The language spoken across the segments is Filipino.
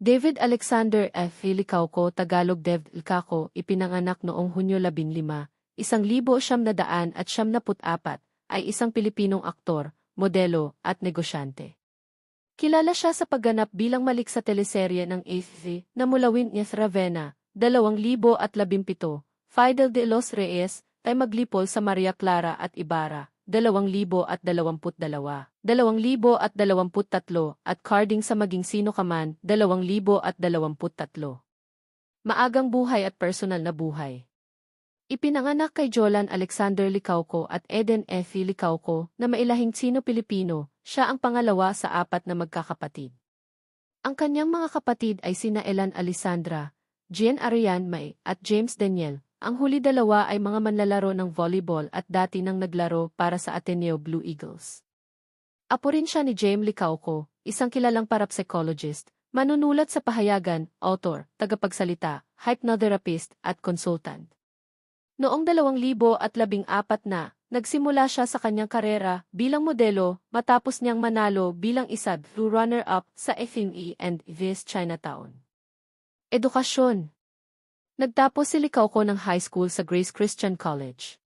David Alexander F. Hilikauko, Tagalog Dev Ilkako, ipinanganak noong Hunyo 15, isang libo siyam na daan at siyam na apat, ay isang Pilipinong aktor, modelo, at negosyante. Kilala siya sa pagganap bilang malik sa teleserye ng AFV na Mulawin Nias Ravenna, 2017, Fidel de los Reyes, ay maglipol sa Maria Clara at Ibarra, 2022, 2023 at carding sa maging sino ka man, 2023. Maagang buhay at personal na buhay. Ipinanganak kay Jolan Alexander Licauco at Eden F. Licauco na mailahing sino Pilipino, siya ang pangalawa sa apat na magkakapatid. Ang kanyang mga kapatid ay sina Elan Alessandra, Jean Ariane May at James Daniel, ang huli dalawa ay mga manlalaro ng volleyball at dati nang naglaro para sa Ateneo Blue Eagles. Apo rin siya ni James Licauco, isang kilalang parapsychologist, manunulat sa pahayagan, author, tagapagsalita, hypnotherapist, at consultant. Noong 2014 na, nagsimula siya sa kanyang karera bilang modelo matapos niyang manalo bilang isa runner-up sa FME and Vice Chinatown. Edukasyon Nagtapos si Licauco ng high school sa Grace Christian College.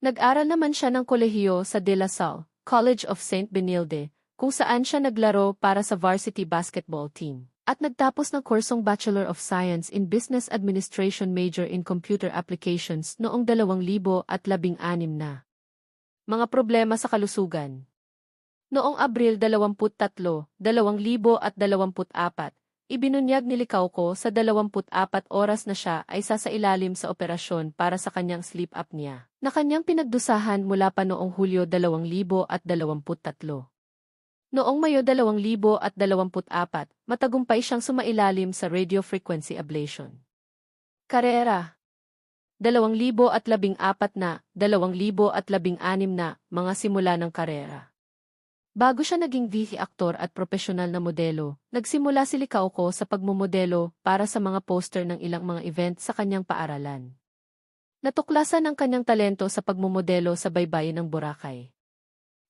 Nag-aral naman siya ng kolehiyo sa De La Salle, College of St. Benilde, kung saan siya naglaro para sa varsity basketball team. At nagtapos ng kursong Bachelor of Science in Business Administration major in Computer Applications noong 2016 na. Mga problema sa kalusugan Noong Abril 23, 2024, Ibinunyag ni Licauco sa 24 oras na siya ay sasailalim sa operasyon para sa kanyang sleep apnea, na kanyang pinagdusahan mula pa noong Hulyo 2023. Noong Mayo 2024, matagumpay siyang sumailalim sa radio frequency ablation. Karera 2014 na, 2016 na, mga simula ng karera. Bago siya naging VC aktor at profesional na modelo, nagsimula si Licauco sa pagmumodelo para sa mga poster ng ilang mga event sa kanyang paaralan. Natuklasan ang kanyang talento sa pagmumodelo sa baybayin ng Boracay.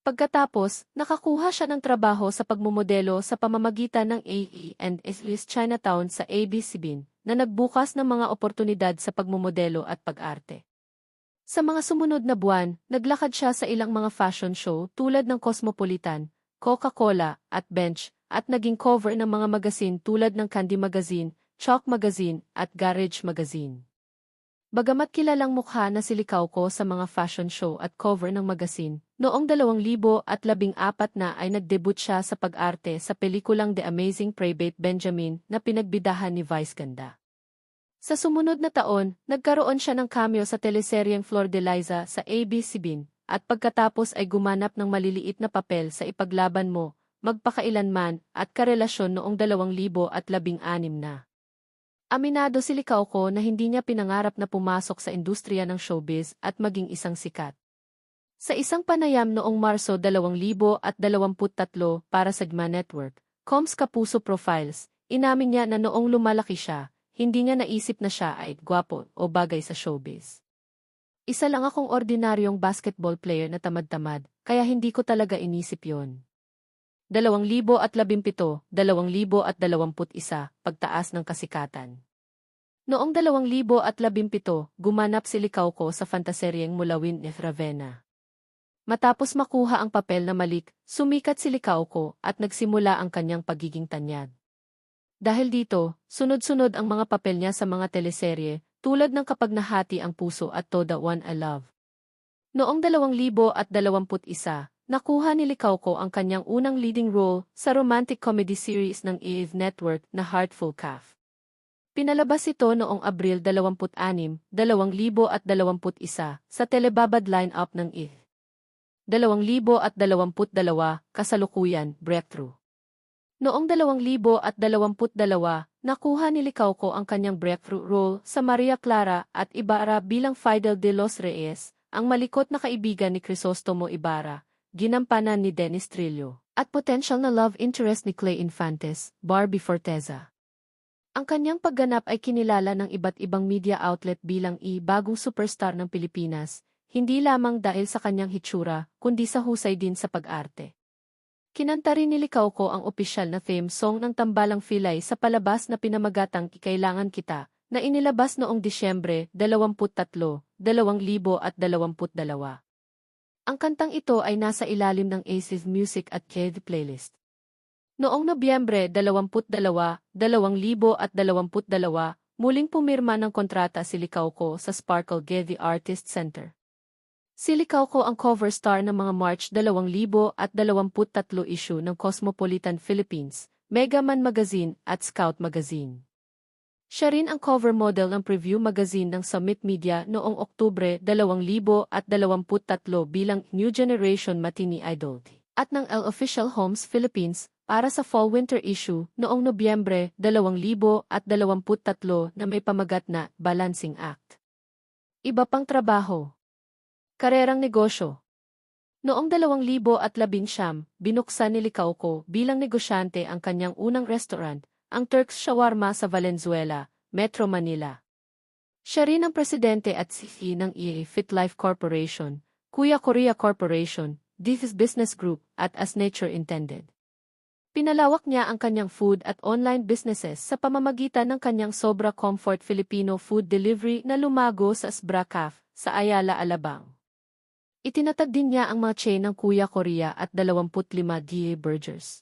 Pagkatapos, nakakuha siya ng trabaho sa pagmumodelo sa pamamagitan ng AE and SLS Chinatown sa ABC-BIN na nagbukas ng mga oportunidad sa pagmumodelo at pag-arte. Sa mga sumunod na buwan, naglakad siya sa ilang mga fashion show tulad ng Cosmopolitan, Coca-Cola, at Bench, at naging cover ng mga magazine tulad ng Candy Magazine, Chalk Magazine, at Garage Magazine. Bagamat kilalang mukha na si Licauco sa mga fashion show at cover ng magazine, noong 2014 na ay nagdebut siya sa pag-arte sa pelikulang The Amazing Private Benjamin na pinagbidahan ni Vice Ganda. Sa sumunod na taon, nagkaroon siya ng cameo sa teleseryeng Flor de Liza sa ABC-BIN, at pagkatapos ay gumanap ng maliliit na papel sa Ipaglaban Mo, Magpakailanman, at Karelasyon noong 2016 na. Aminado si Licauco na hindi niya pinangarap na pumasok sa industriya ng showbiz at maging isang sikat. Sa isang panayam noong Marso 2023 para sa GMA Network, Coms Kapuso Profiles, inamin niya na noong lumalaki siya, hindi niya naisip na siya ay gwapo o bagay sa showbiz. Isa lang akong ordinaryong basketball player na tamad-tamad, kaya hindi ko talaga inisip yon. 2017, 2021, pagtaas ng kasikatan. Noong 2017, gumanap si Licauco sa fantaseryeng Mulawin ni Ravenna. Matapos makuha ang papel na malik, sumikat si Licauco at nagsimula ang kanyang pagiging tanyag. Dahil dito, sunod-sunod ang mga papel niya sa mga teleserye, tulad ng Kapag Nahati ang Puso at Toda One I Love. Noong 2021, nakuha ni Licauco ang kanyang unang leading role sa romantic comedy series ng EVE Network na Heartful Calf. Pinalabas ito noong Abril 26, 2021 sa telebabad lineup ng EVE. 2022, kasalukuyan, breakthrough. Noong 2022, nakuha ni Licauco ang kanyang breakthrough role sa Maria Clara at Ibarra bilang Fidel de los Reyes, ang malikot na kaibigan ni Crisostomo Ibarra, ginampanan ni Dennis Trillo, at potential na love interest ni Clay Infantes, Barbie Forteza. Ang kanyang pagganap ay kinilala ng iba't ibang media outlet bilang i-bagong superstar ng Pilipinas, hindi lamang dahil sa kanyang hitsura, kundi sa husay din sa pag-arte. Kinanta rin ni Licao ko ang opisyal na theme song ng Tambalang Filay sa palabas na pinamagatang Kikailangan Kita, na inilabas noong Disyembre 23, 2022. Ang kantang ito ay nasa ilalim ng Aces Music at Kid playlist. Noong Nobyembre 22, 2022, muling pumirma ng kontrata si Licao ko sa Sparkle Getty Artist Center. Si Licao ko ang cover star ng mga March 2023 issue ng Cosmopolitan Philippines, Megaman Magazine at Scout Magazine. Siya rin ang cover model ng preview magazine ng Summit Media noong Oktubre 2023 bilang New Generation Matini Idol at ng El Official Homes Philippines para sa Fall-Winter issue noong Nobyembre 2023 na may pamagat na Balancing Act. Iba pang trabaho. Karerang negosyo. Noong 2019, binuksan ni Licao ko bilang negosyante ang kanyang unang restaurant ang Turks Shawarma sa Valenzuela, Metro Manila. Siya rin ang presidente at CEO ng EA Fit Life Corporation, Kuya Korea Corporation, This Business Group, at As Nature Intended. Pinalawak niya ang kanyang food at online businesses sa pamamagitan ng kanyang Sobra Comfort Filipino Food Delivery na lumago sa Sbracaf, sa Ayala, Alabang. Itinatag din niya ang mga chain ng Kuya Korea at 25 DA Burgers.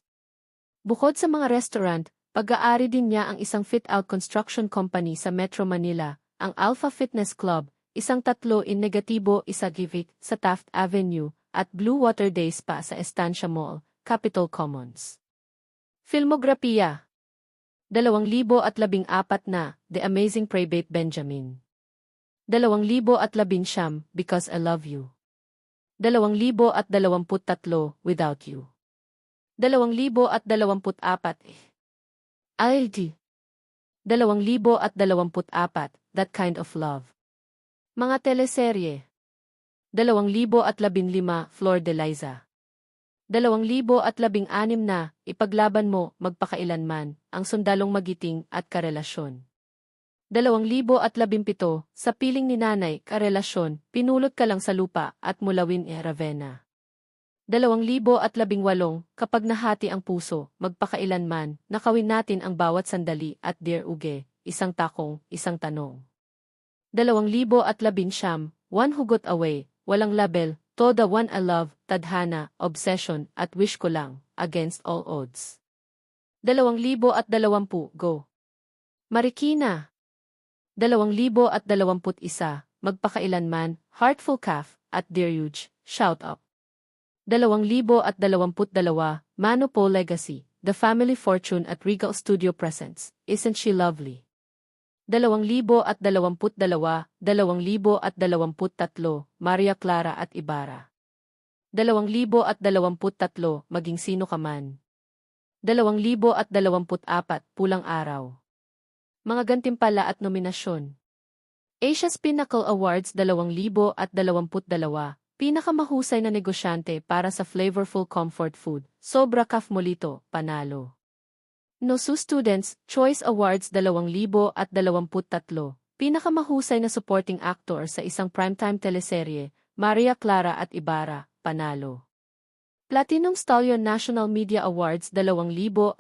Bukod sa mga restaurant, pag-aari din niya ang isang fit-out construction company sa Metro Manila, ang Alpha Fitness Club, isang tatlo in negatibo isa Givik sa Taft Avenue, at Blue Water Day Spa sa Estancia Mall, Capitol Commons. Filmografiya 2014 na The Amazing Private Benjamin 2019 Because I Love You 2023 Without You. 2024 ID 2024 That Kind of Love. Mga teleserye. 2015 Flor de Liza. 2016 na Ipaglaban mo magpakailanman ang sundalong magiting at karelasyon 2017 Sa piling ni nanay karelasyon Pinulot ka lang sa lupa at mulawin e Ravenna 2018 kapag nahati ang puso, magpakailanman, nakawin natin ang bawat sandali at dear uge, isang takong, isang tanong. 2019 One Who Got Away, Walang Label, Toda One I Love, Tadhana, Obsession, at Wish Ko Lang, Against All Odds. 2020 Go! Marikina 2021 Magpakailanman, Heartful Calf, at Dear Huge, Shout Up. 2022 Mano Po Legacy, The Family Fortune at Regal Studio Presents, Isn't She Lovely? 2022 2023 Maria Clara at Ibarra. 2023 Maging Sino Ka Man. 2024 Pulang Araw. Mga gantimpala at nominasyon. Asia's Pinnacle Awards 2022 Pinakamahusay na negosyante para sa flavorful comfort food, Sobra Kaf Molito, Panalo. NOSU Students Choice Awards 2023, Pinakamahusay na supporting actor sa isang primetime teleserye, Maria Clara at Ibarra, Panalo. Platinum Stallion National Media Awards 2023,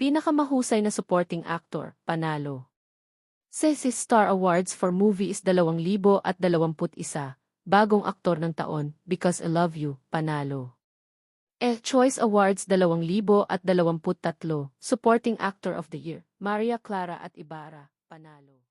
Pinakamahusay na supporting actor, Panalo. Cesi Star Awards for Movies 2021, Bagong Aktor ng Taon, Because I Love You, Panalo. E Choice Awards 2023, Supporting Actor of the Year, Maria Clara at Ibarra, Panalo.